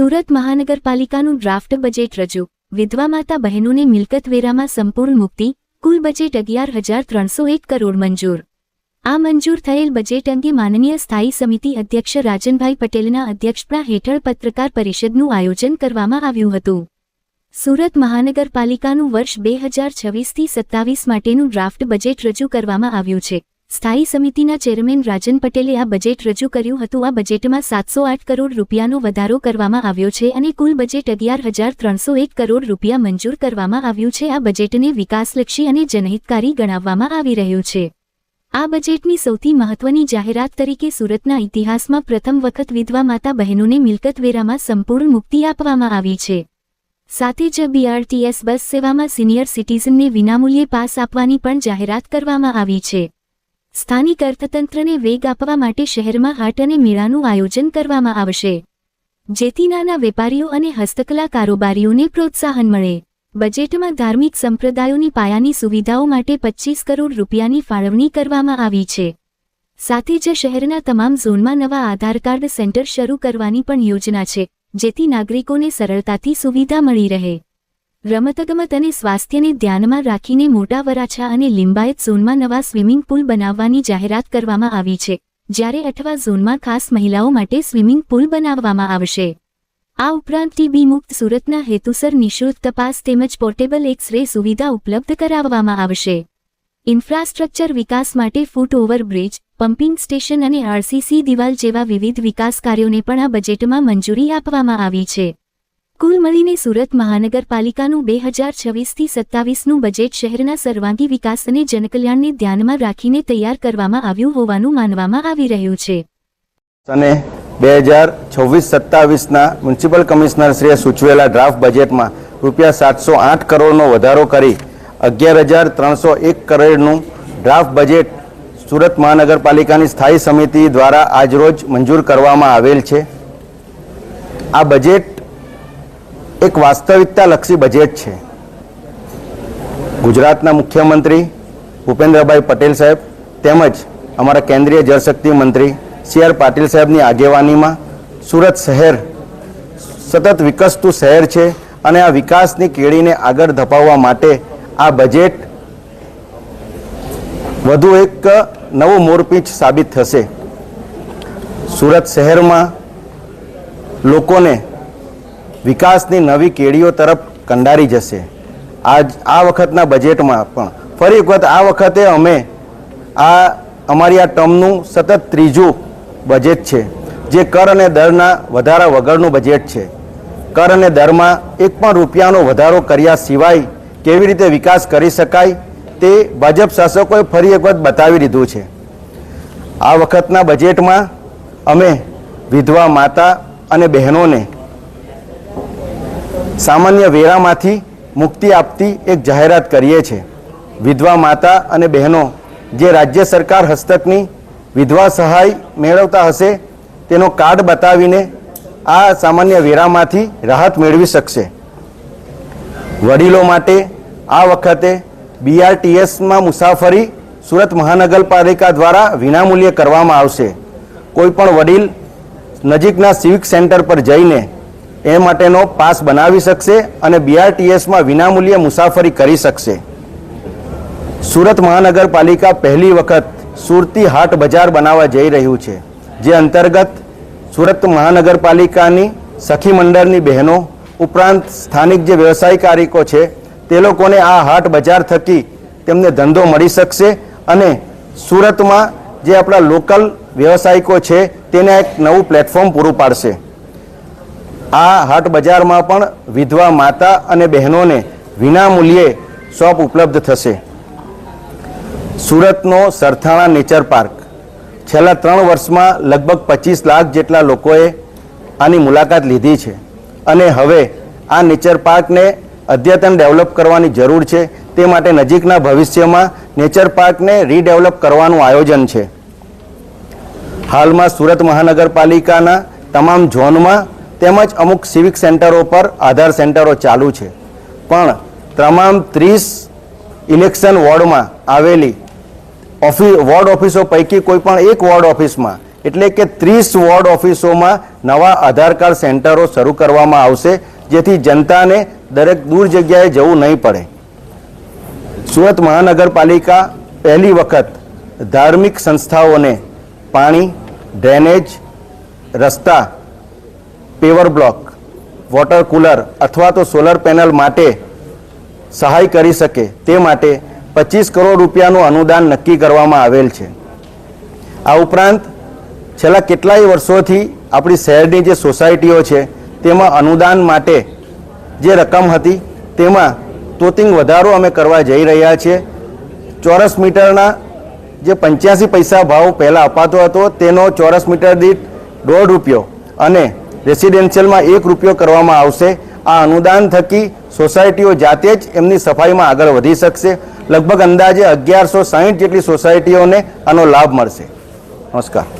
Surat મહાનગરપાલિકાનું draft budget રજૂ. વિધવા માતા બહેનોને મિલકત વેરામાં સંપૂર્ણ મુક્તિ, કુલ બજેટ અગિયાર હજાર ત્રણસો એક કરોડ મંજૂર. આ મંજૂર થયેલ બજેટ અંગે માનનીય સ્થાયી સમિતિ અધ્યક્ષ રાજનભાઈ પટેલના અધ્યક્ષપણા હેઠળ પત્રકાર પરિષદનું આયોજન કરવામાં આવ્યું હતું. સુરત મહાનગરપાલિકાનું વર્ષ બે હજાર છવ્વીસથી સત્તાવીસ માટેનું ડ્રાફ્ટ બજેટ રજૂ કરવામાં આવ્યું છે. સ્થાયી સમિતિના ચેરમેન રાજન પટેલે આ બજેટ રજૂ કર્યું હતું. આ બજેટમાં સાતસો આઠ કરોડ રૂપિયાનો વધારો કરવામાં આવ્યો છે અને કુલ બજેટ અગિયાર હજાર ત્રણસો એક કરોડ રૂપિયા મંજૂર કરવામાં આવ્યું છે. આ બજેટને વિકાસલક્ષી અને જનહિતકારી ગણાવવામાં આવી રહ્યું છે. આ બજેટની સૌથી મહત્વની જાહેરાત તરીકે સુરતના ઇતિહાસમાં પ્રથમ વખત વિધવા માતા બહેનોને મિલકત વેરામાં સંપૂર્ણ મુક્તિ આપવામાં આવી છે. સાથે જ બીઆરટીએસ બસ સેવામાં સિનિયર સિટીઝનને વિનામૂલ્યે પાસ આપવાની પણ જાહેરાત કરવામાં આવી છે. સ્થાનિક અર્થતંત્રને વેગ આપવા માટે શહેરમાં હાટ અને મેળાનું આયોજન કરવામાં આવશે. જેથી નાના વેપારીઓ અને હસ્તકલા કારોબારીઓને પ્રોત્સાહન મળે. બજેટમાં ધાર્મિક સંપ્રદાયોની પાયાની સુવિધાઓ માટે પચ્ચીસ કરોડ રૂપિયાની ફાળવણી કરવામાં આવી છે. સાથે જ શહેરના તમામ ઝોનમાં નવા આધાર કાર્ડ સેન્ટર શરૂ કરવાની પણ યોજના છે, જેથી નાગરિકોને સરળતાથી સુવિધા મળી રહે. રમતગમત અને સ્વાસ્થ્યને ધ્યાનમાં રાખીને મોટા વરાછા અને લિંબાયત ઝોનમાં નવા સ્વિમિંગ પુલ બનાવવાની જાહેરાત કરવામાં આવી છે, જ્યારે અઠવા ઝોનમાં ખાસ મહિલાઓ માટે સ્વિમિંગ પુલ બનાવવામાં આવશે. આ ઉપરાંત ટીબી મુક્ત સુરતના હેતુસર નિઃશુલ્ક તપાસ તેમજ પોર્ટેબલ એક્સ રે સુવિધા ઉપલબ્ધ કરાવવામાં આવશે. ઇન્ફ્રાસ્ટ્રક્ચર વિકાસ માટે ફૂટ ઓવરબ્રિજ, પમ્પિંગ સ્ટેશન અને આરસીસી દિવાલ જેવા વિવિધ વિકાસ કાર્યોને પણ આ બજેટમાં મંજૂરી આપવામાં આવી છે. કુલ મળીને સુરત મહાનગરપાલિકાનું બે હજાર છવ્વીસથી સત્તાવીસનું બજેટ શહેરના સર્વાંગી વિકાસ અને જનકલ્યાણને ધ્યાનમાં રાખીને તૈયાર કરવામાં આવ્યું હોવાનું માનવામાં આવી રહ્યું છે. અને બે હજાર છવ્વીસ સત્તાવીસના મ્યુનિસિપલ કમિશનરશ્રીએ સૂચવેલા ડ્રાફ્ટ બજેટમાં રૂપિયા સાતસો આઠ કરોડનો વધારો કરી અગિયાર હજાર ત્રણસો એક કરોડનું ડ્રાફ્ટ બજેટ સુરત મહાનગરપાલિકાની સ્થાયી સમિતિ દ્વારા આજરોજ મંજૂર કરવામાં આવેલ છે. આ બજેટ એક વાસ્તવિકતાલક્ષી બજેટ છે. ગુજરાતના મુખ્યમંત્રી ભૂપેન્દ્રભાઈ પટેલ સાહેબ તેમજ અમારા કેન્દ્રીય જળશક્તિ મંત્રી સી આર પાટીલ સાહેબની આગેવાનીમાં સુરત શહેર સતત વિકસતું શહેર છે અને આ વિકાસની કેળીને આગળ ધપાવવા માટે આ બજેટ વધુ એક નવું મોરપીંચ સાબિત થશે. સુરત શહેરમાં લોકોને વિકાસની નવી કેડીઓ તરફ કંડારી જશે. આજ, આ વખતના બજેટમાં પણ. ફરી એક વખત આ વખતે અમે આ, અમારી આ ટર્મનું સતત ત્રીજું બજેટ છે, જે કર અને દરના વધારા વગરનું બજેટ છે. કર અને દરમાં એક પણ રૂપિયાનો વધારો કર્યા સિવાય કેવી રીતે વિકાસ કરી શકાય તે ભાજપ શાસકોએ ફરી એક વખત બતાવી દીધું છે. આ વખતના બજેટમાં અમે વિધવા માતા અને બહેનોને સામાન્ય વેરામાંથી મુક્તિ આપતી એક જાહેરાત કરીએ છીએ વિધવા માતા અને બહેનો, જે રાજ્ય સરકાર હસ્તકની વિધવા સહાય મેળવતા હશે, તેનો કાર્ડ બતાવીને આ સામાન્ય વેરામાંથી રાહત મેળવી શકશે. વડીલો માટે આ વખતે બીઆરટીએસમાં મુસાફરી સુરત મહાનગરપાલિકા દ્વારા વિનામૂલ્યે કરવામાં આવશે. કોઈ પણ વડીલ નજીકના સિવિક સેન્ટર પર જઈને એ માટેનો પાસ બનાવી શકશે અને બીઆરટીએસમાં વિનામૂલ્યે મુસાફરી કરી શકશે. સુરત મહાનગરપાલિકા પહેલી વખત સુરતી હાટ બજાર બનાવવા જઈ રહ્યું છે, જે અંતર્ગત સુરત મહાનગરપાલિકાની સખી મંડળની બહેનો, ઉપરાંત સ્થાનિક જે વ્યવસાયકારિકો છે, તે લોકોને આ હાટ બજાર થકી તેમને ધંધો મળી શકશે અને સુરતમાં જે આપણા લોકલ વ્યવસાયિકો છે, તેને એક નવું પ્લેટફોર્મ પૂરું પાડશે. આ હાટ બજારમાં પણ વિધવા માતા અને બહેનોને વિનામૂલ્યે શોપ ઉપલબ્ધ થશે. સુરતનો સરથાણા નેચર પાર્ક. છેલ્લા ત્રણ વર્ષમાં લગભગ પચીસ લાખ જેટલા લોકોએ આની મુલાકાત લીધી છે. અને હવે આ નેચર પાર્કને અદ્યતન ડેવલપ કરવાની જરૂર છે. તે માટે નજીકના ભવિષ્યમાં નેચર પાર્કને રીડેવલપ કરવાનું આયોજન છે. હાલમાં સુરત મહાનગરપાલિકાના તમામ ઝોનમાં તેમજ અમુક સિવિક સેન્ટરો પર આધાર સેન્ટરો ચાલુ છે. પણ તમામ ત્રીસ ઇલેક્શન વોર્ડમાં આવેલી ઓફિસ વોર્ડ ઓફિસો પૈકી કોઈ પણ એક વોર્ડ ઓફિસમાં, એટલે કે ત્રીસ વોર્ડ ઓફિસોમાં નવા આધાર કાર્ડ સેન્ટરો શરૂ કરવામાં આવશે, જેથી જનતાને દરેક દૂર જગ્યાએ જવું નહીં પડે. સુરત મહાનગરપાલિકા પહેલી વખત ધાર્મિક સંસ્થાઓને પાણી, ડ્રેનેજ, રસ્તા પેવર બ્લોક, વોટર કુલર અથવા તો સોલર પેનલ માટે સહાય કરી શકે તે માટે પચીસ કરોડ રૂપિયાનું અનુદાન નક્કી કરવામાં આવેલ છે. આ ઉપરાંત છેલ્લા કેટલાય વર્ષોથી આપણી શહેરની જે સોસાયટીઓ છે, તેમાં અનુદાન માટે જે રકમ હતી, તેમાં તોતિંગ વધારો અમે કરવા જઈ રહ્યા છીએ. ચોરસ મીટરના જે પંચ્યાસી પૈસા ભાવ પહેલાં અપાતો હતો, તેનો ચોરસ મીટર દીઠ દોઢ રૂપિયો અને રેસિડેન્શિયલમાં એક રૂપિયો કરવામાં આવશે. આ અનુદાન થકી સોસાયટીઓ જાતે જ એમની સફાઈમાં આગળ વધી શકશે. લગભગ અંદાજે અગિયારસો સાહીઠ જેટલી સોસાયટીઓને આનો લાભ મળશે. નમસ્કાર.